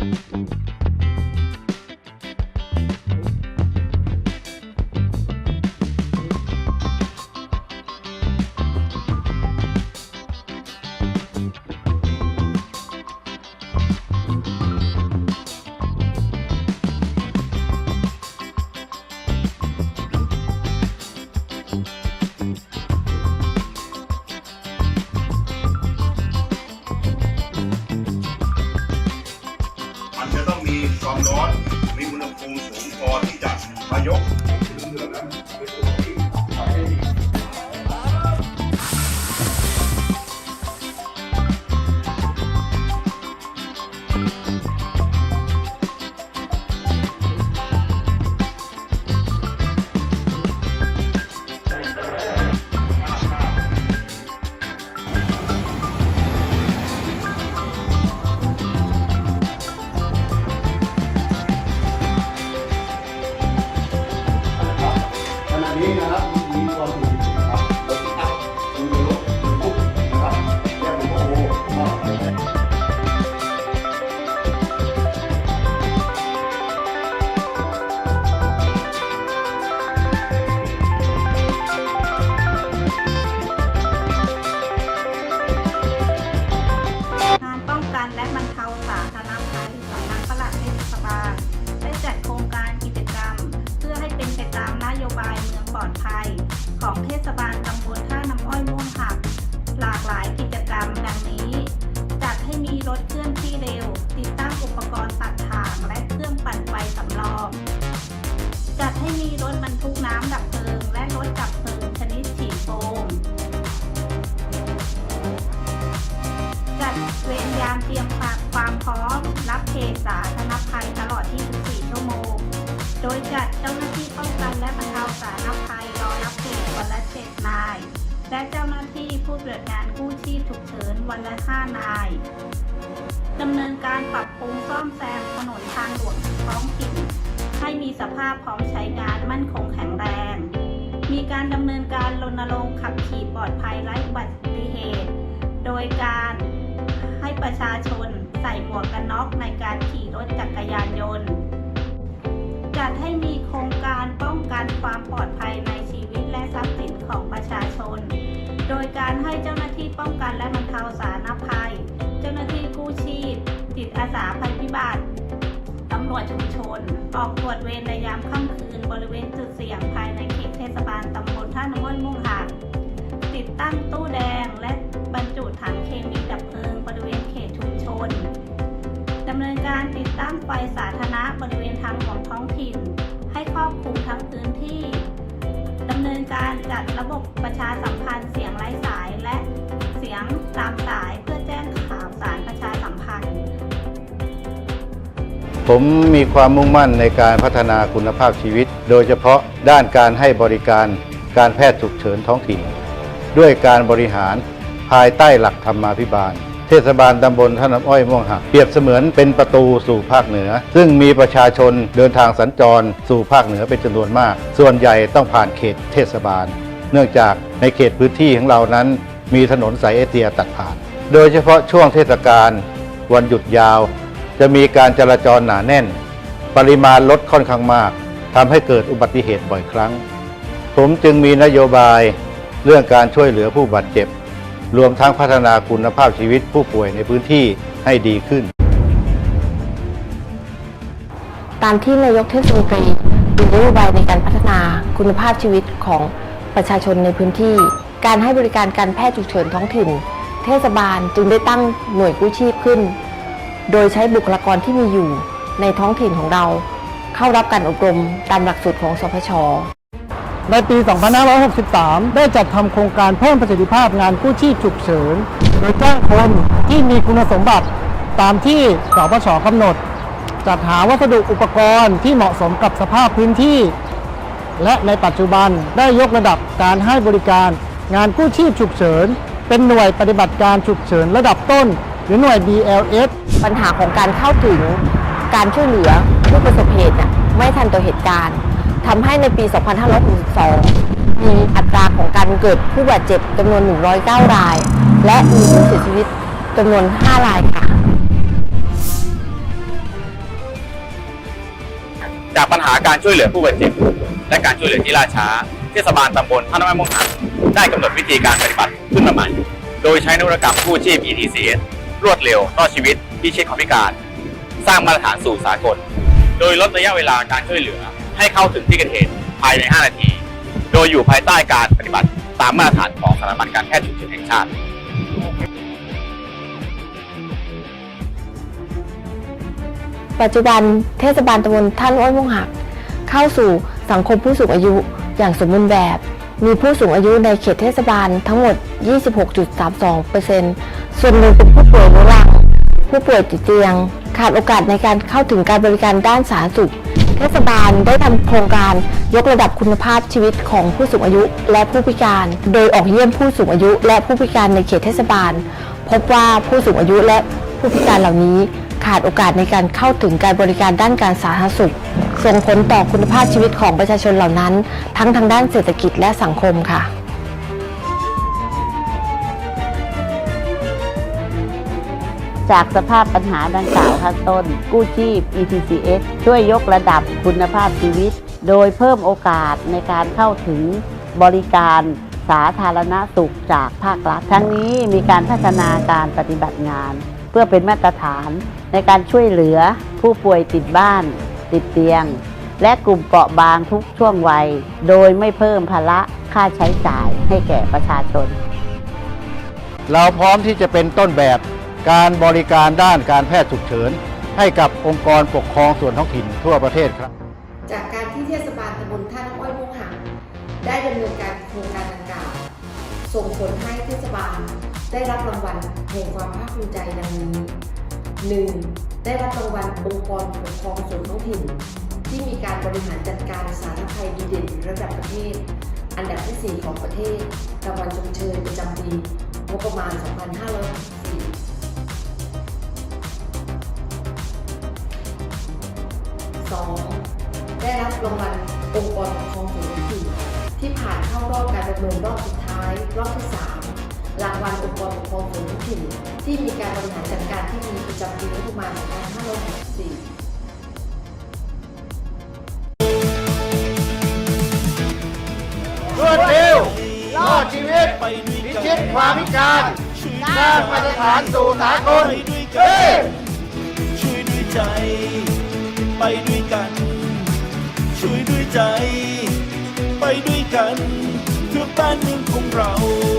มัน จ ถเคลื่อนที่เร็ว ติดตั้งอุปกรณ์ตัดทางและเครื่องปั่นไฟสำรอง จัดให้มีรถบรรทุกน้ำดับเพลิง และรถดับเพลิงชนิดฉีดโฟม จัดเวรยามเตรียมความพร้อม รับเหตุสาธารณภัยตลอด 24 ชั่วโมง โดยจัดเจ้าหน้าที่ป้องกันและบรรเทาสาธารณภัยรอรับเหตุวันละ7นายและเจ้าหน้าที่ผู้ปฏิบัติงานกู้ชีพฉุกเฉินวันละ5นายำเนินการปรับปรุงซ่อมแซมถนนทางหลวงท้องถิ่น ให้มีสภาพพร้อมใช้งานมั่นคงแข็งแรง มีการดำเนินการรณรงค์ขับขี่ปลอดภัยไร้อุบัติเหตุ โดยการให้ประชาชนใส่หมวกกันน็อกในการขี่รถจักรยานยนต์ จัดให้มีโครงการป้องกันความปลอดภัยในชีวิตและทรัพย์สินของประชาชน โดยการให้เจ้าหน้าที่ป้องกันและบรรเทาสาธารณภัย จิตอาสาภัยพิบัติตำรวจชุมชน ออกตรวจเวรในยามค่ำคืน บริเวณจุดเสี่ยงภายในเขตเทศบาลตำบลท่าน้ำอ้อยม่วงหาดติดตั้งตู้แดงและบรรจุถังเคมีดับเพลิง บริเวณเขตชุมชนดำเนินการติดตั้งไฟสาธารณะบริเวณทางหลวงท้องถิ่น ให้ครอบคลุมทั้งพื้นที่ดำเนินการจัดระบบประชาสัมพันธ์เสียงไร้สายและเสียงตาม ผมมีความมุ่งมั่นในการพัฒนาคุณภาพชีวิต โดยเฉพาะด้านการให้บริการการแพทย์ฉุกเฉินท้องถิ่น ด้วยการบริหารภายใต้หลักธรรมาภิบาล เทศบาลตำบลท่าน้ำอ้อยม่วงหักเปรียบเสมือนเป็นประตูสู่ภาคเหนือ ซึ่งมีประชาชนเดินทางสัญจรสู่ภาคเหนือเป็นจำนวนมาก ส่วนใหญ่ต้องผ่านเขตเทศบาล เนื่องจากในเขตพื้นที่ของเรานั้น มีถนนสายเอเชียตัดผ่าน โดยเฉพาะช่วงเทศกาลวันหยุดยาว จะมีการจราจรหนาแน่น ปริมาณรถค่อนข้างมากทำให้เกิดอุบัติเหตุบ่อยครั้ง ผมจึงมีนโยบายเรื่องการช่วยเหลือผู้บาดเจ็บ รวมทั้งพัฒนาคุณภาพชีวิตผู้ป่วยในพื้นที่ให้ดีขึ้นตามที่นายกเทศมนตรีมีนโยบายในการพัฒนาคุณภาพชีวิตของประชาชนในพื้นที่ การให้บริการการแพทย์ฉุกเฉินท้องถิ่น เทศบาลจึงได้ตั้งหน่วยกู้ชีพขึ้น โดยใช้บุคลากรที่มีอยู่ในท้องถิ่นของเรา เข้ารับการอบรมตามหลักสูตรของสพชในปี 2563 ได้จัดทำโครงการเพิ่มประสิทธิภาพงานกู้ชีพฉุกเฉิน โดยจ้างคนที่มีคุณสมบัติตามที่สปชกำหนด จัดหาวัสดุอุปกรณ์ที่เหมาะสมกับสภาพพื้นที่ และในปัจจุบันได้ยกระดับการให้บริการ งานกู้ชีพฉุกเฉิน เป็นหน่วยปฏิบัติการฉุกเฉินระดับต้น หรือหน่วย BLS ปัญหาของการเข้าถึงการช่วยเหลือผู้ประสบเหตุน่ะไม่ทันต่อเหตุการณ์ทำให้ในปี 2562 มีอัตราของการเกิดผู้บาดเจ็บจำนวน 109 ราย และมีผู้เสียชีวิตจำนวน 5 รายค่ะ จากปัญหาการช่วยเหลือผู้บาดเจ็บ และการช่วยเหลือที่ล่าช้า เทศบาลตำบลท่าน้ำมันม่วงหักได้กำหนดวิธีการปฏิบัติขึ้นมาใหม่ โดยใช้นวัตกรรมกู้ชีพ ETCS รวดเร็วรอดชีวิตพิชิตความพิการ สร้างมาตรฐานสู่สากล โดยลดระยะเวลาการช่วยเหลือ ให้เข้าถึงที่เกิดเหตุภายใน 5 นาที โดยอยู่ภายใต้การปฏิบัติตามมาตรฐานของสถาบันการแพทย์ฉุกเฉินแห่งชาติปัจจุบันเทศบาลตำบลท่าอ้อยม่วงหัก เข้าสู่สังคมผู้สูงอายุอย่างสมบูรณ์แบบ มีผู้สูงอายุในเขตเทศบาลทั้งหมด 26.32% ส่วนหนึ่งเป็นผู้ป่วยเรื้อรังผู้ป่วยติดเตียง ขาดโอกาสในการเข้าถึงการบริการด้านสาธารณสุข เทศบาลได้ทำโครงการยกระดับคุณภาพชีวิตของผู้สูงอายุและผู้พิการ โดยออกเยี่ยมผู้สูงอายุและผู้พิการในเขตเทศบาล พบว่าผู้สูงอายุและผู้พิการเหล่านี้ขาดโอกาสในการเข้าถึงการบริการด้านการสาธารณสุข ส่งผลต่อคุณภาพชีวิตของประชาชนเหล่านั้น ทั้งทางด้านเศรษฐกิจและสังคมค่ะ จากสภาพปัญหาดังกล่าวข้างต้น กู้ชีพ ETCS ช่วยยกระดับคุณภาพชีวิต โดยเพิ่มโอกาสในการเข้าถึงบริการสาธารณสุขจากภาครัฐ ทั้งนี้มีการพัฒนาการปฏิบัติงาน เพื่อเป็นมาตรฐานในการช่วยเหลือผู้ป่วยติดบ้าน ติดเตียง และกลุ่มเปราะบางทุกช่วงวัย โดยไม่เพิ่มภาระค่าใช้จ่ายให้แก่ประชาชน เราพร้อมที่จะเป็นต้นแบบ การบริการด้านการแพทย์ฉุกเฉิน ให้กับองค์กรปกครองส่วนท้องถิ่นทั่วประเทศครับ จากการที่เทศบาลตำบลท่าน้ำอ้อยม่งหักได้ดำเนินการโครงการดังกล่าว ส่งผลให้เทศบาลได้รับรางวัลแห่งความภาคภูมิใจดังนี้ 1. ได้รับรางวัลองค์กรปกครองส่วนท้องถิ่น ที่มีการบริหารจัดการสาธารณภัยดีเด่นระดับประเทศ อันดับที่ 4 ของประเทศรางวัลชมเชยประจำปีงบประมาณ 2564 2. ได้รับรางวัลองค์กรปกครองส่วนท้องถิ่นที่ผ่านเข้ารอบการประเมินรอบสุดท้าย รอบที่ 3 รางวัลองค์กรปกครองส่วนท้องถิ่นที่มีการบริหารจัดการที่ดีประจำปีงบประมาณ2564รวดเร็วรอดชีวิตพิชิตความพิการสร้างมาตรฐานสู่สากลเฮ้ยช่วยด้วยใจ ไปด้วย บ้านเมืองของเรา